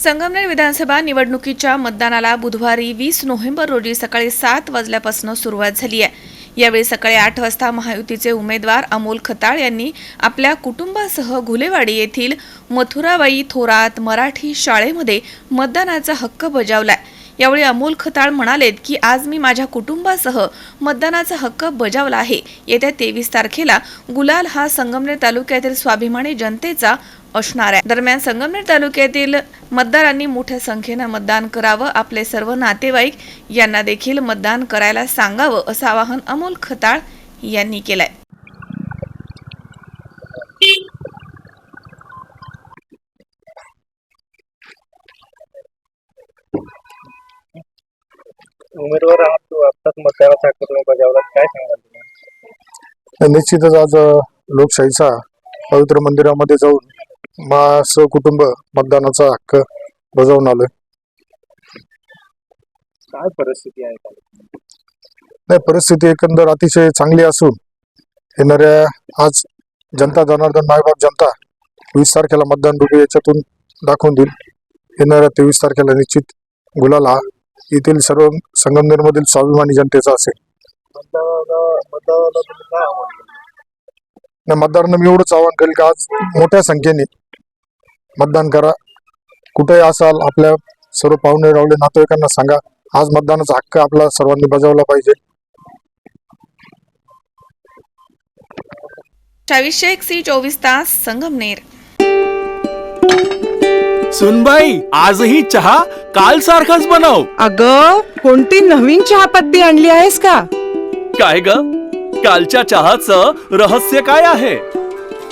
संगमनेर विधानसभा निवडणुकीच्या मतदानाला बुधवारी वीस नोव्हेंबर रोजी सकाळी सात वाजल्यापासून सुरुवात झाली आहे. यावेळी सकाळी आठ वाजता महायुतीचे उमेदवार अमोल खताळ यांनी आपल्या कुटुंबासह घुलेवाडी येथील मथुराबाई थोरात मराठी शाळेमध्ये मतदानाचा हक्क बजावलाय. यावेळी अमोल खताळ म्हणालेत की आज मी माझ्या कुटुंबासह मतदानाचा हक्क बजावला आहे. येत्या तेवीस तारखेला गुलाल हा संगमनेर तालुक्यातील स्वाभिमानी जनतेचा असणार आहे. दरम्यान संगमनेर तालुक्यातील मतदारांनी मोठ्या संख्येनं मतदान करावं आपले सर्व नातेवाईक यांना देखील मतदान करायला सांगावं असं आवाहन अमोल खताळ यांनी केलंय. उमेदवार आहात तू आत्ताच मतदानाचा हक्क तुम्ही बजावला काय सांगाल तुम्ही? निश्चितच आज लोकशाहीचा पवित्र मंदिरामध्ये जाऊन मा सहकुटुंब मतदानाचा हक्क बजावून आलोय. काय परिस्थिती आहे? नाही परिस्थिती एकंदर अतिशय चांगली असून येणाऱ्या आज जनता जनार्दन मायबाप जनता वीस तारखेला मतदान डोळे याच्यातून दाखवून देईल. येणाऱ्या तेवीस तारखेला निश्चित गुलाल हा येथील सर्व संगमनेरमधील स्वाभिमानी जनतेचा असेल. मतदारांना मी एवढंच आवाहन करेल की आज मोठ्या संख्येने मतदान करा. कुठेही असाल आपल्या सर्व पाहुणे रावले नातेवाईकांना सांगा. आज मतदानाचा हक्क आपला सर्वांनी बजावला पाहिजे. चावीसशे एक सी चोवीस तास संगमनेर सुनबाई आजही चहा काल सारखाच बनव. अग कोणती नवीन चहापत्ती आणली आहेस का? काय ग? कालच्या चहाचं रहस्य काय आहे?